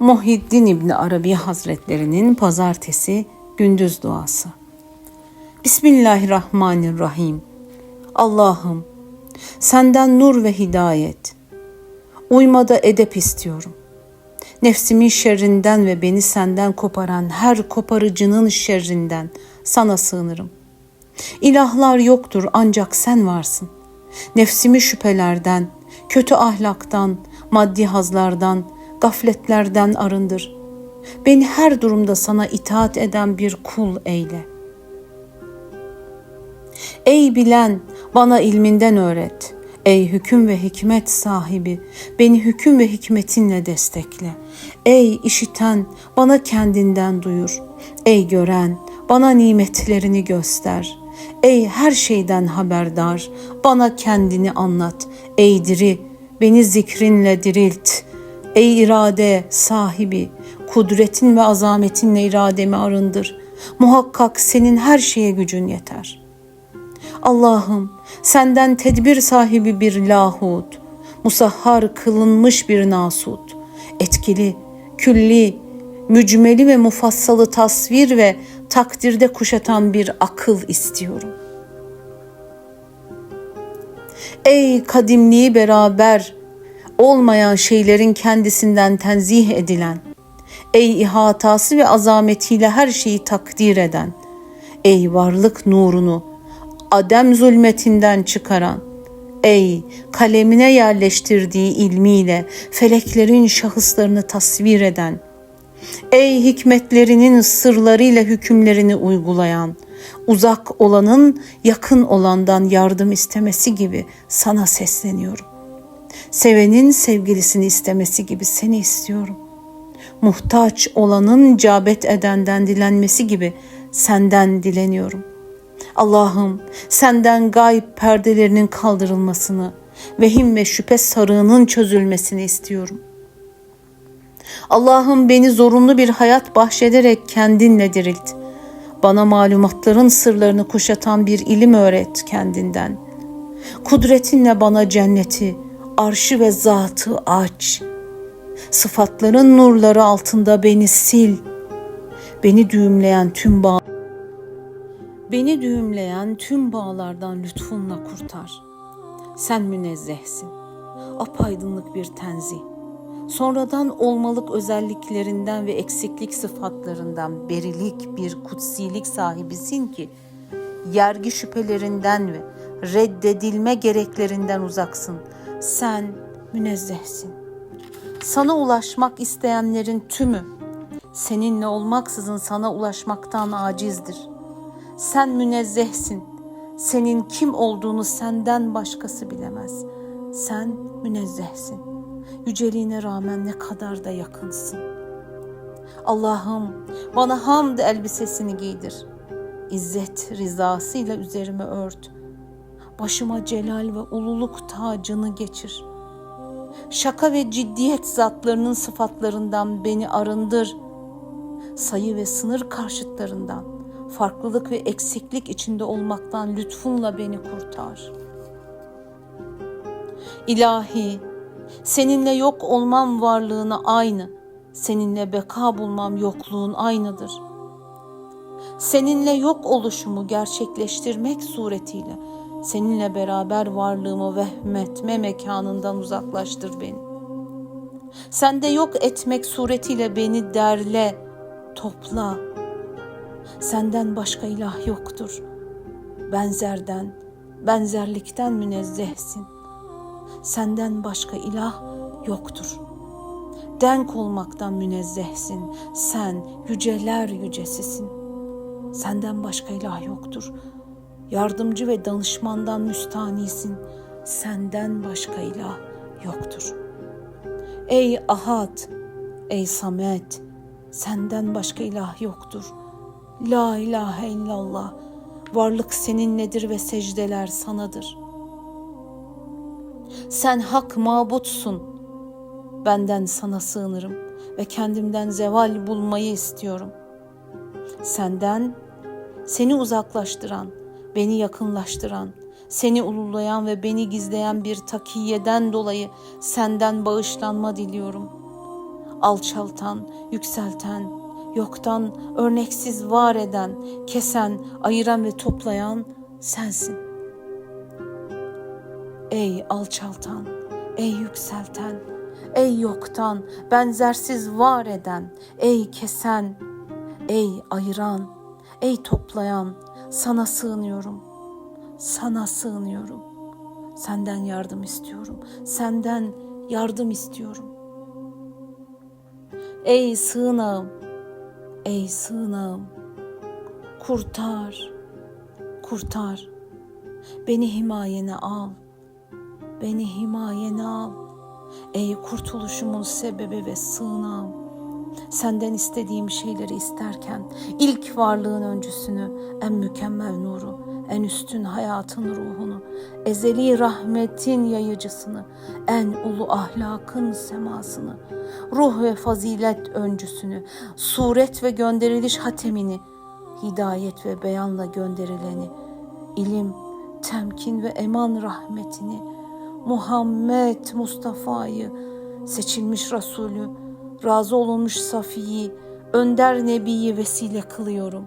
Muhyiddin İbni Arabi Hazretlerinin pazartesi gündüz duası. Bismillahirrahmanirrahim. Allah'ım senden nur ve hidayet. Uymada edep istiyorum. Nefsimin şerrinden ve beni senden koparan her koparıcının şerrinden sana sığınırım. İlahlar yoktur ancak sen varsın. Nefsimi şüphelerden, kötü ahlaktan, maddi hazlardan, gafletlerden arındır. Beni her durumda sana itaat eden bir kul eyle. Ey bilen, bana ilminden öğret. Ey hüküm ve hikmet sahibi, beni hüküm ve hikmetinle destekle. Ey işiten, bana kendinden duyur. Ey gören, bana nimetlerini göster. Ey her şeyden haberdar, bana kendini anlat. Ey diri, beni zikrinle dirilt. Ey irade sahibi, kudretin ve azametinle irademi arındır. Muhakkak senin her şeye gücün yeter. Allah'ım senden tedbir sahibi bir lahut, musahhar kılınmış bir nasut, etkili, külli, mücmeli ve mufassalı tasvir ve takdirde kuşatan bir akıl istiyorum. Ey kadimliği beraber olmayan şeylerin kendisinden tenzih edilen, ey ihatası ve azametiyle her şeyi takdir eden, ey varlık nurunu adem zulmetinden çıkaran, ey kalemine yerleştirdiği ilmiyle feleklerin şahıslarını tasvir eden, ey hikmetlerinin sırlarıyla hükümlerini uygulayan, uzak olanın yakın olandan yardım istemesi gibi sana sesleniyorum. Sevenin sevgilisini istemesi gibi seni istiyorum. Muhtaç olanın cabet edenden dilenmesi gibi senden dileniyorum. Allah'ım senden gayb perdelerinin kaldırılmasını, vehim ve şüphe sarığının çözülmesini istiyorum. Allah'ım beni zorunlu bir hayat bahşederek kendinle dirilt. Bana malumatların sırlarını kuşatan bir ilim öğret kendinden. Kudretinle bana cenneti, arşı ve zatı aç. Sıfatların nurları altında beni sil. Beni düğümleyen tüm bağ Beni düğümleyen tüm bağlardan lütfunla kurtar. Sen münezzehsin. Apaydınlık bir tenzih. Sonradan olmalık özelliklerinden ve eksiklik sıfatlarından berilik bir kutsilik sahibisin ki yergi şüphelerinden ve reddedilme gereklerinden uzaksın. Sen münezzehsin. Sana ulaşmak isteyenlerin tümü seninle olmaksızın sana ulaşmaktan acizdir. Sen münezzehsin. Senin kim olduğunu senden başkası bilemez. Sen münezzehsin. Yüceliğine rağmen ne kadar da yakınsın. Allah'ım bana hamd elbisesini giydir. İzzet rızasıyla üzerime ört. Başıma celal ve ululuk tacını geçir. Şaka ve ciddiyet zatlarının sıfatlarından beni arındır. Sayı ve sınır karşıtlarından, farklılık ve eksiklik içinde olmaktan lütfunla beni kurtar. İlahi, seninle yok olmam varlığına aynı, seninle beka bulmam yokluğun aynıdır. Seninle yok oluşumu gerçekleştirmek suretiyle seninle beraber varlığımı vehmetme mekanından uzaklaştır beni. Sende yok etmek suretiyle beni derle, topla. Senden başka ilah yoktur. Benzerden, benzerlikten münezzehsin. Senden başka ilah yoktur. Denk olmaktan münezzehsin. Sen yüceler yücesisin. Senden başka ilah yoktur. Yardımcı ve danışmandan müstanisin. Senden başka ilah yoktur. Ey Ahad, ey Samet, senden başka ilah yoktur. La ilahe illallah, varlık seninledir ve secdeler sanadır. Sen hak mabutsun. Benden sana sığınırım ve kendimden zeval bulmayı istiyorum. Senden seni uzaklaştıran, beni yakınlaştıran, seni ululayan ve beni gizleyen bir takiyeden dolayı senden bağışlanma diliyorum. alçaltan, yükselten, yoktan örneksiz var eden, kesen, ayıran ve toplayan sensin. Ey alçaltan, ey yükselten, ey yoktan benzersiz var eden, ey kesen, ey ayıran, ey toplayan sana sığınıyorum. Sana sığınıyorum. Senden yardım istiyorum. Senden yardım istiyorum. Ey sığınağım, ey sığınağım, kurtar, kurtar. Beni himayene al, beni himayene al. Ey kurtuluşumun sebebi ve sığınağım. Senden istediğim şeyleri isterken ilk varlığın öncüsünü, en mükemmel nuru, en üstün hayatın ruhunu, ezeli rahmetin yayıcısını, en ulu ahlakın semasını, ruh ve fazilet öncüsünü, suret ve gönderiliş hatemini, hidayet ve beyanla gönderileni, ilim, temkin ve eman rahmetini, Muhammed Mustafa'yı, seçilmiş Resulü, razı olunmuş Safi'yi, önder Nebi'yi vesile kılıyorum.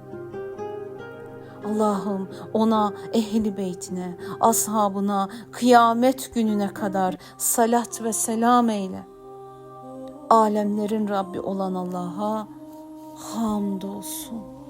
Allah'ım ona, ehli beytine, ashabına, kıyamet gününe kadar salat ve selam eyle. Alemlerin Rabbi olan Allah'a hamdolsun.